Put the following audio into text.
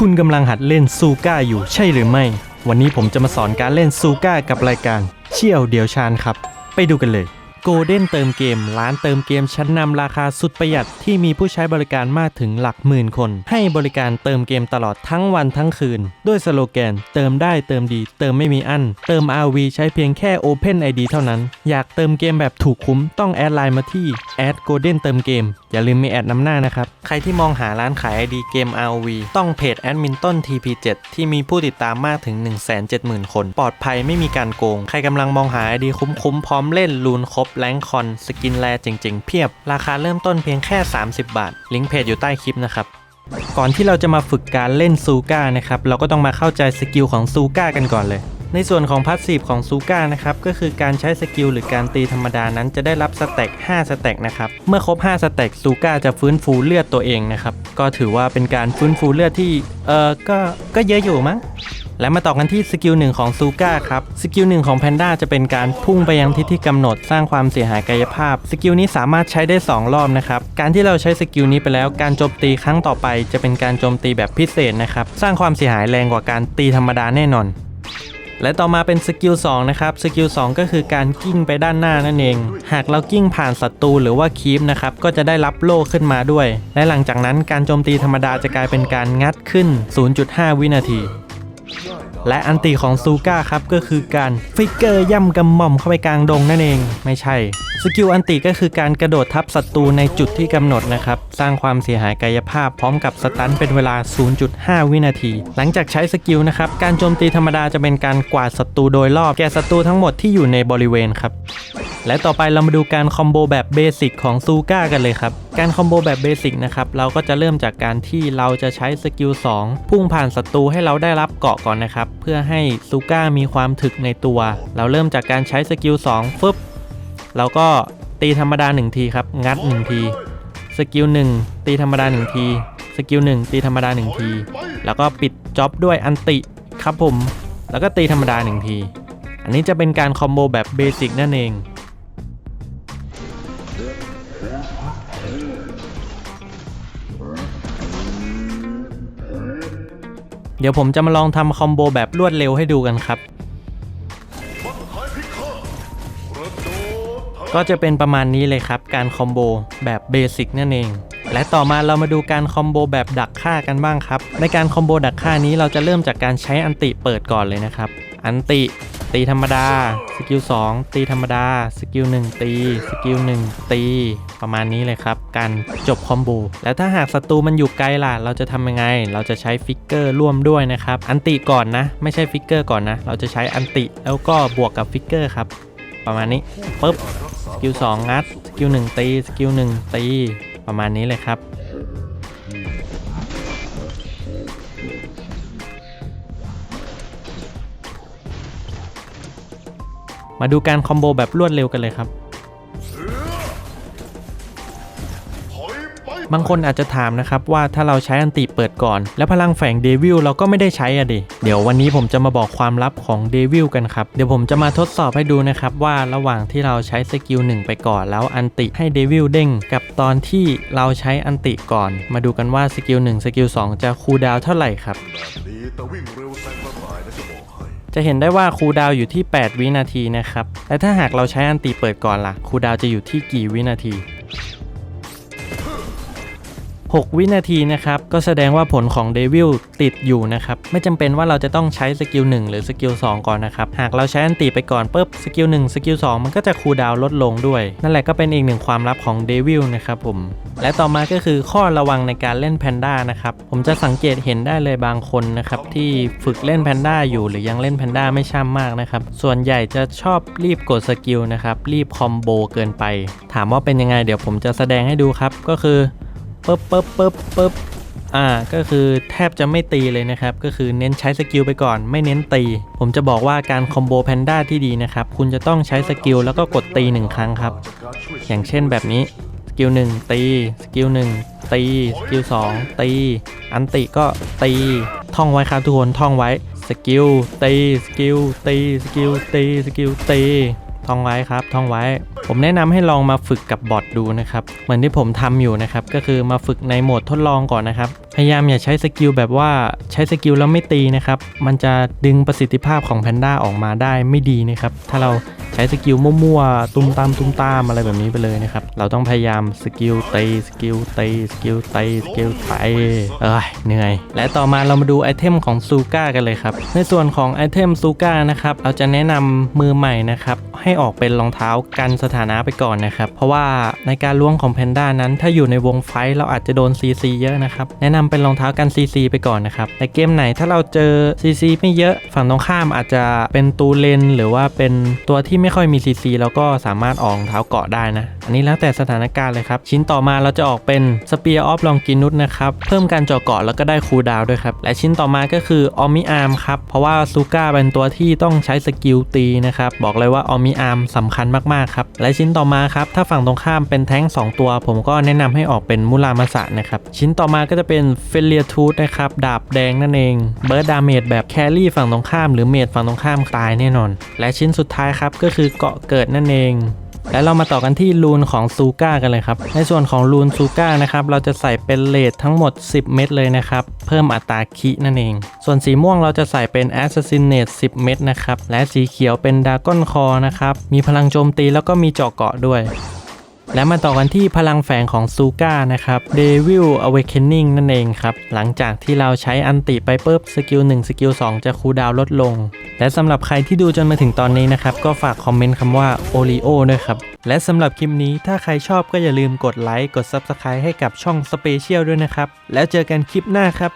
คุณกำลังหัดเล่นซูก้าอยู่ใช่หรือไม่ วันนี้ผมจะมาสอนการเล่นซูก้ากับรายการเชี่ยวเดียวชานครับ ไปดูกันเลย โกลเด้นเติมเกม ร้านเติมเกมชั้นนำราคาสุดประหยัดที่มีผู้ใช้บริการมากถึงหลักหมื่นคน ให้บริการเติมเกมตลอดทั้งวันทั้งคืน ด้วยสโลแกน เติมได้เติมดี เติมไม่มีอั้น เติม RV ใช้เพียงแค่ Open ID เท่านั้น อยากเติมเกมแบบถูกคุ้มต้องแอดไลน์มาที่แอดโกลเด้นเติมเกมอย่าลืมมีแอดนำหน้านะครับ ใครที่มองหาร้านขาย ID เกม RV ต้องเพจแอดมินต้น TP7 ที่มีผู้ติดตามมากถึง 170,000 คน ปลอดภัยไม่มีการโกง ใครกำลังมองหา ID คุ้มๆพร้อมเล่นลูนครบแรงคอนสกินแลเจ๋งๆ เพียบ ราคาเริ่มต้นเพียงแค่ 30 บาท ลิงก์เพจอยู่ใต้คลิปนะครับก่อนที่เราจะมาฝึกการเล่นซูก้านะครับเราก็ต้องมาเข้าใจสกิลของซูก้ากันก่อนเลย ในส่วนของพาสซีฟของซูก้านะครับก็คือการใช้สกิลหรือการตีธรรมดานั้นจะได้รับสเต็ก5สเต็กนะครับเมื่อครบ 5สเต็กซูก้าจะฟื้นฟูเลือดตัวเองนะครับก็ถือว่าเป็นการฟื้นฟูเลือดที่เออก็ก็เยอะอยู่มั้ง และมาต่อกันที่สกิลหนึ่งของซูก้าครับ สกิลหนึ่งของแพนด้าจะเป็นการพุ่งไปยังทิศที่กำหนดสร้างความเสียหายกายภาพ สกิลนี้สามารถใช้ได้ 2 รอบนะครับ การที่เราใช้สกิลนี้ไปแล้วการโจมตีครั้งต่อไป จะเป็นการโจมตีแบบพิเศษนะครับ สร้างความเสียหายแรงกว่าการตีธรรมดาแน่นอน และต่อมาเป็นสกิล2นะครับ สกิล2ก็คือการกิ้งไปด้านหน้านั่นเอง หากเรากิ้งผ่านศัตรูหรือว่าคีปนะครับ ก็จะได้รับโล่ขึ้นมาด้วย และหลังจากนั้นการโจมตีธรรมดาจะกลายเป็นการงัดขึ้น 0.5 วินาที และอันตีของซูก้าครับก็คือการฟิกเกอร์ย่ำกำหม่อมเข้าไปกลางดงนั่นเองไม่ใช่ สกิลอันตีก็คือการกระโดดทับศัตรูในจุดที่กำหนดนะครับสร้างความเสียหายกายภาพพร้อมกับสตันเป็นเวลา 0.5 วินาที หลังจากใช้สกิลนะครับการโจมตีธรรมดาจะเป็นการกวาดศัตรูโดยรอบแก่ศัตรูทั้งหมดที่อยู่ในบริเวณครับ และต่อไปเรามาดูการคอมโบแบบเบสิกของซูก้ากันเลยครับ การคอมโบแบบเบสิกนะครับเราก็จะเริ่มจากการที่เราจะใช้สกิล2พุ่งผ่านศัตรูให้เราได้รับเกาะก่อนนะครับ เพื่อให้ซูก้ามีความถึกในตัว เราเริ่มจากการใช้สกิล2ฟึบแล้วก็ตีธรรมดา 1 ทีครับ งัด 1 ทีสกิล1ตีธรรมดา 1 ทีสกิล1ตีธรรมดา 1 ที แล้วก็ปิดจ็อบด้วยอันติครับผม แล้วก็ตีธรรมดา 1 ที อันนี้จะเป็นการคอมโบแบบเบสิกนั่นเอง ดี๋ยวผมจะมาลองทำคอมโบแบบรวดเร็วให้ดูกันครับ ก็จะเป็นประมาณนี้เลยครับ การคอมโบแบบเบสิกนั่นเอง และต่อมาเรามาดูการคอมโบแบบดักฆ่ากันบ้างครับ ในการคอมโบดักฆ่านี้เราจะเริ่มจากการใช้อันติเปิดก่อนเลยนะครับ อันติ ตีธรรมดา สกิล2ตีธรรมดา สกิล1ตี สกิล1ตี ประมาณนี้เลยครับการจบคอมโบ แล้วถ้าหากศัตรูมันอยู่ไกลล่ะ เราจะทำยังไง เราจะใช้ฟิกเกอร์ร่วมด้วยนะครับ อันติก่อนนะ ไม่ใช่ฟิกเกอร์ก่อนนะ เราจะใช้อันติแล้วก็บวกกับฟิกเกอร์ครับ ประมาณนี้ปุ๊บ สกิล2งัด สกิล1ตี สกิล1ตี ประมาณนี้เลยครับ มาดูการคอมโบแบบรวดเร็วกันเลยครับ บางคนอาจจะถามนะครับว่าถ้าเราใช้อันติเปิดก่อน แล้วพลังแฝงเดวิลเราก็ไม่ได้ใช้อะดิ เดี๋ยววันนี้ผมจะมาบอกความลับของเดวิลกันครับ เดี๋ยวผมจะมาทดสอบให้ดูนะครับว่าระหว่างที่เราใช้สกิล1ไปก่อน แล้วอันติให้เดวิลเด้งกับตอนที่เราใช้อันติก่อน มาดูกันว่าสกิล1สกิล2จะคูลดาวเท่าไหร่ครับดีแต่วิ่งเร็วแซง จะเห็นได้ว่าคูลดาวอยู่ที่ 8 วินาทีนะครับและถ้าหากเราใช้อันตีเปิดก่อนล่ะคูลดาวจะอยู่ที่กี่วินาที 6 วินาทีนะครับ ก็แสดงว่าผลของเดวิลติดอยู่นะครับ ไม่จำเป็นว่าเราจะต้องใช้สกิล1หรือสกิล2ก่อนนะครับ หากเราใช้อันติไปก่อนปุ๊บสกิล1สกิล2มันก็จะคูลดาวลดลงด้วย นั่นแหละก็เป็นอีกหนึ่งความลับของเดวิลนะครับผม และต่อมาก็คือข้อระวังในการเล่นแพนด้านะครับ ผมจะสังเกตเห็นได้เลยบางคนนะครับที่ฝึกเล่นแพนด้าอยู่หรือยังเล่นแพนด้าไม่ช่ำมากนะครับ ส่วนใหญ่จะชอบรีบกดสกิลนะครับ รีบคอมโบเกินไป ถามว่าเป็นยังไงเดี๋ยวผมจะแสดงให้ดูครับ ก็คือ ปึ๊บปึ๊บปึ๊บปึ๊บอ่าก็คือแทบจะไม่ตีเลยนะครับ ก็คือเน้นใช้สกิลไปก่อนไม่เน้นตี ผมจะบอกว่าการคอมโบแพนด้าที่ดีนะครับ คุณจะต้องใช้สกิลแล้วก็กดตีหนึ่งครั้งครับ อย่างเช่นแบบนี้สกิลหนึ่งตี สกิลหนึ่งตีสกิลสองตี อันติก็ตีท่องไว้ครับทุกคนท่องไว้สกิลตีสกิลตีสกิลตีสกิลตีท่องไว้ครับท่องไว้ ผมแนะนำให้ลองมาฝึกกับบอทดูนะครับ เหมือนที่ผมทำอยู่นะครับ ก็คือมาฝึกในโหมดทดลองก่อนนะครับ พยายามอย่าใช้สกิลแบบว่าใช้สกิลแล้วไม่ตีนะครับ มันจะดึงประสิทธิภาพของแพนด้าออกมาได้ไม่ดีนะครับ ถ้าเราใช้สกิลมั่วๆ ตุ้มตามตุ้มตามอะไรแบบนี้ไปเลยนะครับ เราต้องพยายามสกิลตีสกิลตีสกิลตีสกิลไตเอ้ยเหนื่อย และต่อมาเรามาดูไอเทมของซูก้ากันเลยครับ ในส่วนของไอเทมซูก้านะครับ เราจะแนะนำมือใหม่นะครับ ให้ออกเป็นรองเท้ากันสถานะไปก่อนนะครับ เพราะว่าในการล้วงของแพนด้านั้น ถ้าอยู่ในวงไฟเราอาจจะโดน CC เยอะนะครับ แนะนำเป็นรองเท้ากัน CC ไปก่อนนะครับแต่เกมไหนถ้าเราเจอ CC ไม่เยอะฝั่งตรงข้ามอาจจะเป็นตูเลน หรือว่าเป็นตัวที่ไม่ค่อยมี CC เราก็สามารถออกรองเท้าเกาะได้นะ อันนี้แล้วแต่สถานการณ์เลยครับ ชิ้นต่อมาเราจะออกเป็น Spear of Longinus นะครับ เพิ่มการเจาะเกาะแล้วก็ได้คูลดาวด้วยครับ และชิ้นต่อมาก็คือออมิอาร์มครับ เพราะว่าซูก้าเป็นตัวที่ต้องใช้สกิลตีนะครับ บอกเลยว่าออมิอาร์มสำคัญมากๆครับ และชิ้นต่อมาครับ ถ้าฝั่งตรงข้ามเป็นแท้ง2 ตัว ผมก็แนะนำให้ออกเป็นมูรามาสะนะครับ ชิ้นต่อมาก็จะเป็นเฟเลียทูธนะครับ ดาบแดงนั่นเอง เบิร์ดดาเมจแบบแครี่ฝั่งตรงข้ามหรือเมจฝั่งตรงข้ามตายแน่นอน และชิ้นสุดท้ายครับก็คือเกาะเกิดนั่นเอง และเรามาต่อกันที่รูนของซูก้ากันเลยครับ ในส่วนของรูนซูก้านะครับ เราจะใส่เป็นเลททั้งหมด 10 เม็ดเลยนะครับ เพิ่มอัตราคินั่นเอง ส่วนสีม่วงเราจะใส่เป็น Assassinate 10 เม็ดนะครับ และสีเขียวเป็นดากอนคอนะครับ มีพลังโจมตีแล้วก็มีเจาะเกาะด้วย และมาต่อกันที่พลังแฝงของซูก้านะครับ Devil Awakening นั่นเองครับ หลังจากที่เราใช้อันติไปปุ๊บสกิล1สกิล2จะคูลดาวลดลง และสำหรับใครที่ดูจนมาถึงตอนนี้นะครับ ก็ฝากคอมเมนต์คำว่า Oreo ด้วยครับ และสำหรับคลิปนี้ถ้าใครชอบก็อย่าลืมกดไลค์กด Subscribe ให้กับช่อง Special ด้วยนะครับ แล้วเจอกันคลิปหน้าครับ